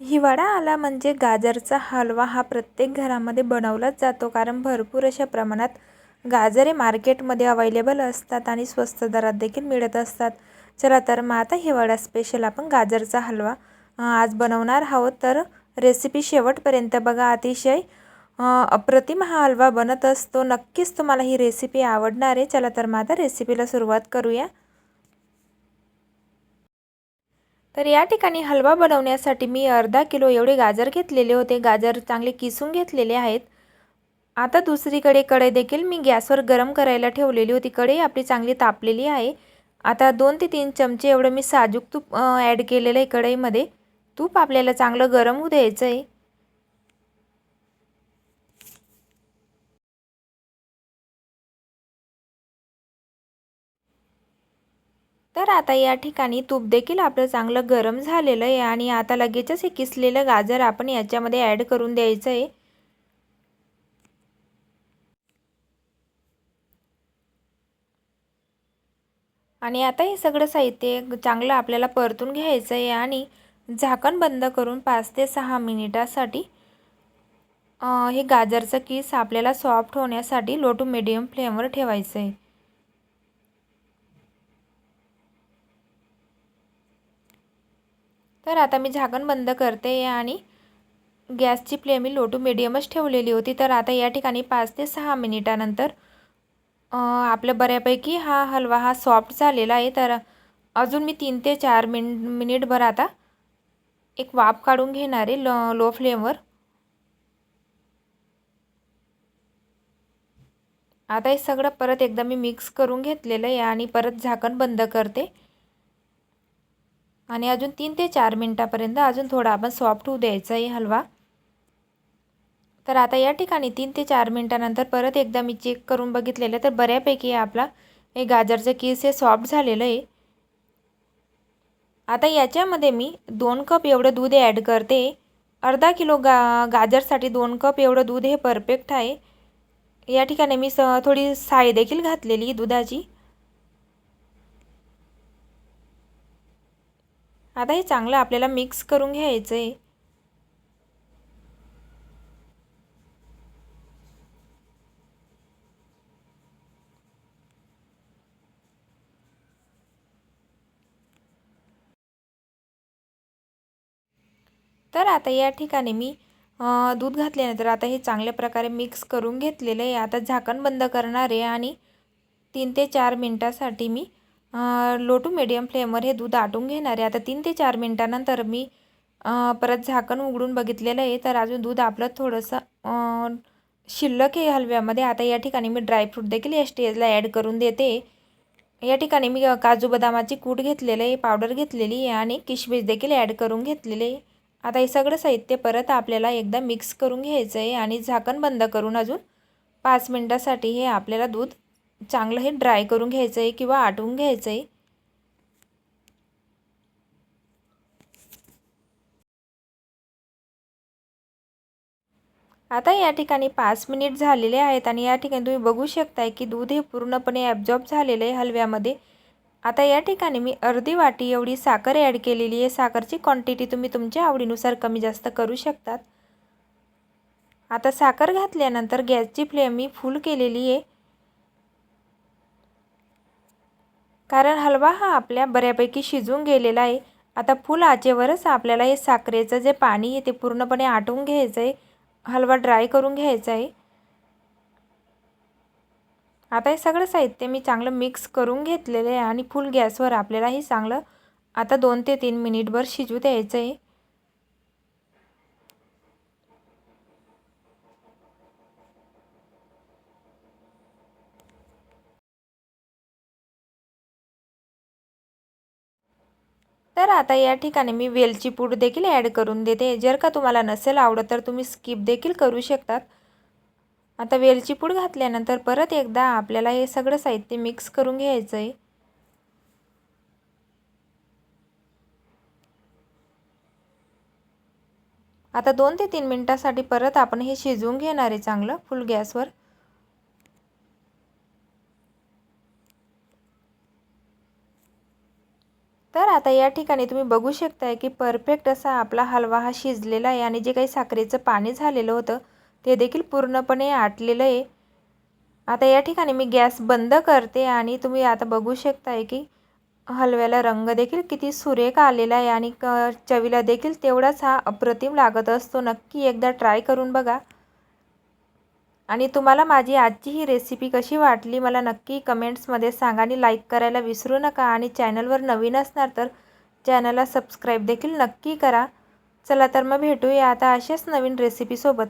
हिवाळा आला म्हणजे गाजरचा हलवा हा प्रत्येक घरामध्ये बनवलाच जातो कारण भरपूर अशा प्रमाणात गाजरे मार्केटमध्ये अवेलेबल असतात आणि स्वस्त दरात देखील मिळत असतात. चला तर मग आता हिवाळा स्पेशल आपण गाजरचा हलवा आज बनवणार आहोत. तर रेसिपी शेवटपर्यंत बघा अतिशय अप्रतिम हा हलवा बनत असतो. नक्कीच तुम्हाला ही रेसिपी आवडणार आहे. चला तर मग आता रेसिपीला सुरुवात करूया. तर या ठिकाणी हलवा बनवण्यासाठी मी अर्धा किलो एवढे गाजर घेतलेले होते. गाजर चांगले किसून घेतलेले आहेत. आता दुसरीकडे कढई देखील मी गॅसवर गरम करायला ठेवलेली होती. कढई आपली चांगली तापलेली आहे. आता दोन ते तीन चमचे एवढं मी साजूक तूप ॲड केलेलं आहे कढईमध्ये. तूप आपल्याला चांगलं गरम होऊ द्यायचं आहे तर आता या ठिकाणी तूप देखील आपलं चांगलं गरम झालेलं आहे आणि आता लगेचच हे किसलेलं गाजर आपण याच्यामध्ये ॲड करून द्यायचं आहे. आणि आता हे सगळं साहित्य चांगलं आपल्याला परतून घ्यायचं आहे आणि झाकण बंद करून पाच ते सहा मिनिटासाठी हे गाजरचं किस आपल्याला सॉफ्ट होण्यासाठी लो टू मिडियम फ्लेमवर ठेवायचं आहे. तर आता मी झाकण बंद करते आणि गॅसची फ्लेम मी लो टू मिडियमच ठेवलेली होती. तर आता या ठिकाणी पाच ते सहा मिनिटानंतर आपलं बऱ्यापैकी हा हलवा हा सॉफ्ट झालेला आहे. तर अजून मी तीन ते चार मिन मिनिटभर आता एक वाफ काढून घेणार आहे लो लो फ्लेमवर. आता हे सगळं परत एकदा मी मिक्स करून घेतलेलं आहे आणि परत झाकण बंद करते. आणि अजून तीन ते चार मिनटापर्यंत अजून थोडा आपण सॉफ्ट होऊ द्यायचा आहे हलवा. तर आता या ठिकाणी तीन ते चार मिनटानंतर परत एकदा मी चेक करून बघितलेलं तर बऱ्यापैकी आपला हे गाजरचं कीस हे सॉफ्ट झालेलं आहे. आता याच्यामध्ये मी दोन कप एवढं दूध ॲड करते. अर्धा किलो गा गाजरसाठी दोन कप एवढं दूध हे परफेक्ट आहे. या ठिकाणी मी स थोडी साय देखील घातलेली दुधाची. आता हे चांगलं आपल्याला मिक्स करून घ्यायचं आहे तर आता या ठिकाणी मी दूध घातल्यानंतर आता हे चांगल्या प्रकारे मिक्स करून घेतलेलं आहे. आता झाकण बंद करणार आहे आणि तीन ते चार मिनटासाठी मी लो टू मिडियम फ्लेमवर हे दूध आटून घेणार. आहे आता तीन ते चार मिनटानंतर मी परत झाकण उघडून बघितलेलं आहे. तर अजून दूध आपलं थोडंसं शिल्लक आहे हलव्यामध्ये. आता या ठिकाणी मी ड्रायफ्रूट देखील या स्टेजला ॲड करून देते. या ठिकाणी मी काजू बदामाची कूट घेतलेलं आहे पावडर घेतलेली आहे आणि किशमिश देखील ॲड करून घेतलेले आहे. आता हे सगळं साहित्य परत आपल्याला एकदा मिक्स करून घ्यायचं आहे आणि झाकण बंद करून अजून पाच मिनटासाठी हे आपल्याला दूध चांगलं हे ड्राय करून घ्यायचं आहे किंवा आटवून घ्यायचं आहे आता या ठिकाणी पाच मिनिट झालेले आहेत आणि या ठिकाणी तुम्ही बघू शकताय की दूध हे पूर्णपणे ॲब्झॉर्ब झालेलं आहे हलव्यामध्ये. आता या ठिकाणी मी अर्धी वाटी एवढी साखर ॲड केलेली आहे. साखरची क्वांटिटी तुम्ही तुमच्या आवडीनुसार कमी जास्त करू शकतात. आता साखर घातल्यानंतर गॅसची फ्लेम मी फुल केलेली आहे. कारण हलवा हा आपल्या बऱ्यापैकी शिजून गेलेला आहे. आता फुल आचेवरच आपल्याला हे साखरेचं जे पाणी आहे ते पूर्णपणे आटवून घ्यायचं आहे. हलवा ड्राय करून घ्यायचा आहे. आता हे सगळं साहित्य मी चांगलं मिक्स करून घेतलेलं आहे आणि फुल गॅसवर आपल्याला हे चांगलं आता दोन ते तीन मिनिटभर शिजू द्यायचं आहे. तर आता या ठिकाणी मी वेलची पूड देखील ॲड करून देते. जर का तुम्हाला नसेल आवडत तर तुम्ही स्किप देखील करू शकतात. आता वेलची पूड घातल्यानंतर परत एकदा आपल्याला हे सगळं साहित्य मिक्स करून घ्यायचं आहे आता दोन ते तीन मिनटासाठी परत आपण हे शिजवून घेणार आहे चांगलं फुल गॅसवर तर आता या ठिकाणी तुम्ही बघू शकताय की परफेक्ट असा आपला हलवा हा शिजलेला आहे आणि जे काही साखरेचं पाणी झालेलं होतं ते देखील पूर्णपणे आटलेलं आहे. आता या ठिकाणी मी गॅस बंद करते आणि तुम्ही आता बघू शकताय की हलव्याला रंग देखील किती सुरेख आलेला आहे आणि क चवीला देखील तेवढाच हा अप्रतिम लागत असतो. नक्की एकदा ट्राय करून बघा. आणि तुम्हाला माझी आजची ही रेसिपी कशी वाटली मला नक्की कमेंट्समध्ये सांगा आणि लाईक करायला विसरू नका आणि चॅनलवर नवीन असणार तर चॅनलला सबस्क्राईब देखील नक्की करा. चला तर मग भेटूया आता अशाच नवीन रेसिपीसोबत